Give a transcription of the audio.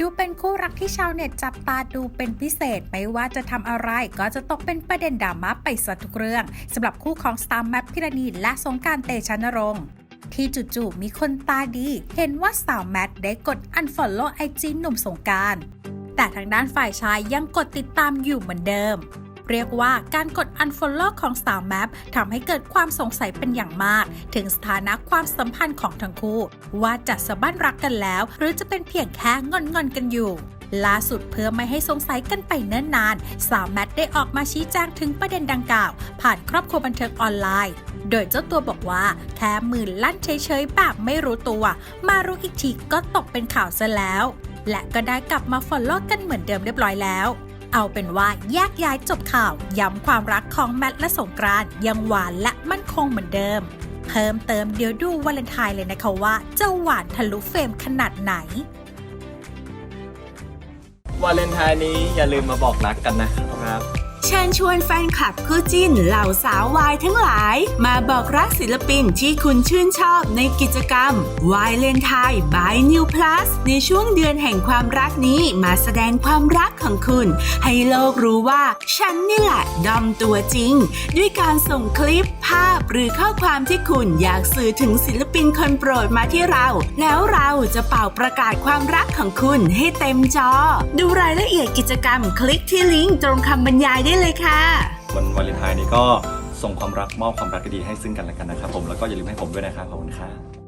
ดูเป็นคู่รักที่ชาวเน็ตจับตาดูเป็นพิเศษไม่ว่าจะทำอะไรก็จะตกเป็นประเด็นดราม่าไปซะทุกเรื่องสำหรับคู่ของสตาร์แมปพิรณีและสงการเตชะนรงค์ที่จู่ๆมีคนตาดี เห็นว่าสาวแมทได้กด unfollow ไอจีหนุ่มสงการ แต่ทางด้านฝ่ายชายยังกดติดตามอยู่เหมือนเดิม เรียกว่าการกด unfollow ของสาวแมปทำให้เกิดความสงสัยเป็นอย่างมาก ถึงสถานะความสัมพันธ์ของทั้งคู่ ว่าจะสะบั้นรักกันแล้ว หรือจะเป็นเพียงแค่งอนๆกันอยู่ล่าสุดเพื่อไม่ให้สงสัยกันไปเนิ่นนาน สาวแมทได้ออกมาชี้แจงถึงประเด็นดังกล่าว ผ่านครอบครัวบันเทิงออนไลน์ โดยเจ้าตัวบอกว่า แค่มือลั่นเฉยๆแบบไม่รู้ตัว มารู้อีกทีก็ตกเป็นข่าวซะแล้ว และก็ได้กลับมาฟอลโล่กันเหมือนเดิมเรียบร้อยแล้ว เอาเป็นว่าแยกย้ายจบข่าว ย้ำความรักของแมทและสงกรานยังหวานและมั่นคงเหมือนเดิม เพิ่มเติมเดี๋ยวดูวาเลนไทน์เลยนะคะว่าจะหวานทะลุเฟรมขนาดไหน วาเลนไทน์นี้อย่าลืมมาบอกรักกันนะครับ เชิญชวนแฟนคลับคู่จิ้นเหล่าสาววายทั้งหลาย มาบอกรักศิลปินที่คุณชื่นชอบในกิจกรรมวายเลนไทย by New Plus ในช่วงเดือนแห่งความรักนี้มาแสดงความรักของคุณ ให้โลกรู้ว่าฉันนี่แหละดอมตัวจริง ด้วยการส่งคลิปภาพหรือข้อความที่คุณอยากสื่อถึงศิลปินคนโปรดมาที่เรา แล้วเราจะเป่าประกาศความรักของคุณให้เต็มจอ ดูรายละเอียดกิจกรรมคลิกที่ลิงก์ตรงคำบรรยายได้เลยค่ะ วันวาเลนไทน์นี้ก็ส่งความรักมอบความรักดีๆให้ซึ่งกันและกันนะครับผมแล้วก็อย่าลืมให้ผมด้วยนะครับขอบคุณค่ะ